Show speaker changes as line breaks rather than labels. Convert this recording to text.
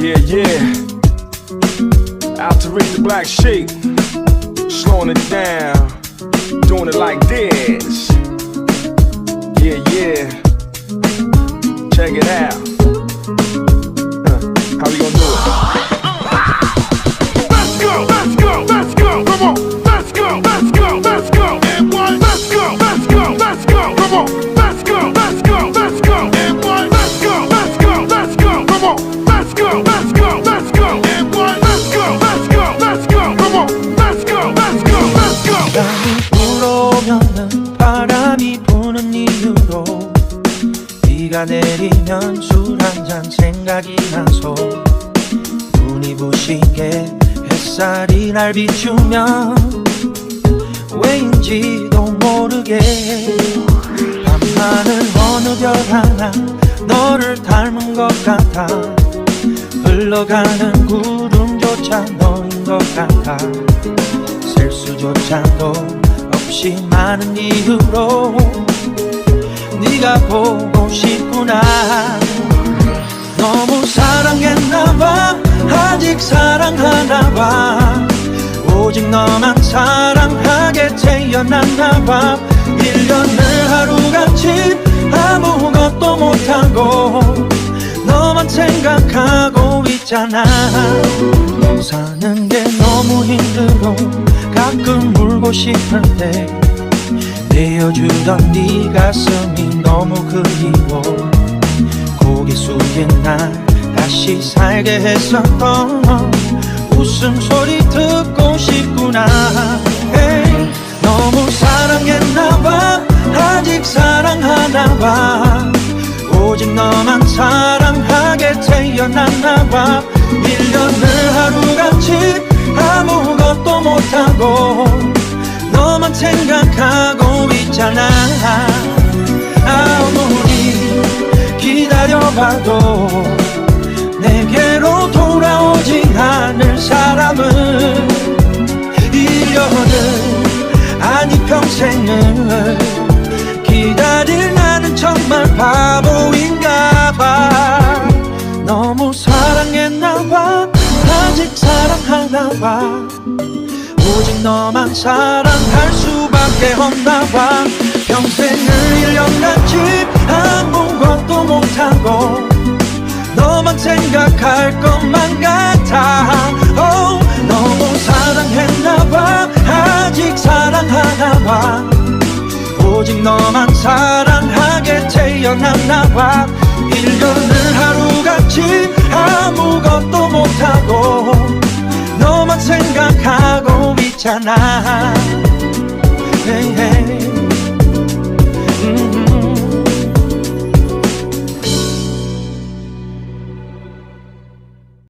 Yeah, yeah. Out to reach the black sheep. Slowing it down. Doing it like this. Yeah, yeah. Check it out.
비가 내리면 술 한 잔 생각이 나서 눈이 부시게 햇살이 날 비추면 왜인지도 모르게 밤하늘 어느 별 하나 너를 닮은 것 같아 흘러가는 구름조차 너인 것 같아 셀 수조차도 없이 많은 이유로 네가 보고 싶구나. 너무 사랑했나봐. 아직 사랑하나봐. 오직 너만 사랑하게 태어났나봐. 1년을 하루같이 아무것도 못하고 너만 생각하고 있잖아. 사는 게 너무 힘들어 가끔 울고 싶을 때 내어주던 네 가슴이 너무 그리워. 고개 숙인 날 다시 살게 했었던 웃음소리 듣고 싶구나. 에이, 너무 사랑했나봐. 아직 사랑하나봐. 오직 너만 사랑하게 태어났나봐. 1년을 하루같 기다려봐도 내게로 돌아오지 않을 사람은 1년을 아니 평생을 기다릴 나는 정말 바보인가 봐. 너무 사랑했나 봐 아직 사랑하나 봐. 오직 너만 사랑할 수밖에 없나 봐. 평생을 오직 너만 사랑하게 태어난 나와 1년을 하루같이 아무것도 못하고 너만 생각하고 있잖아 hey, hey.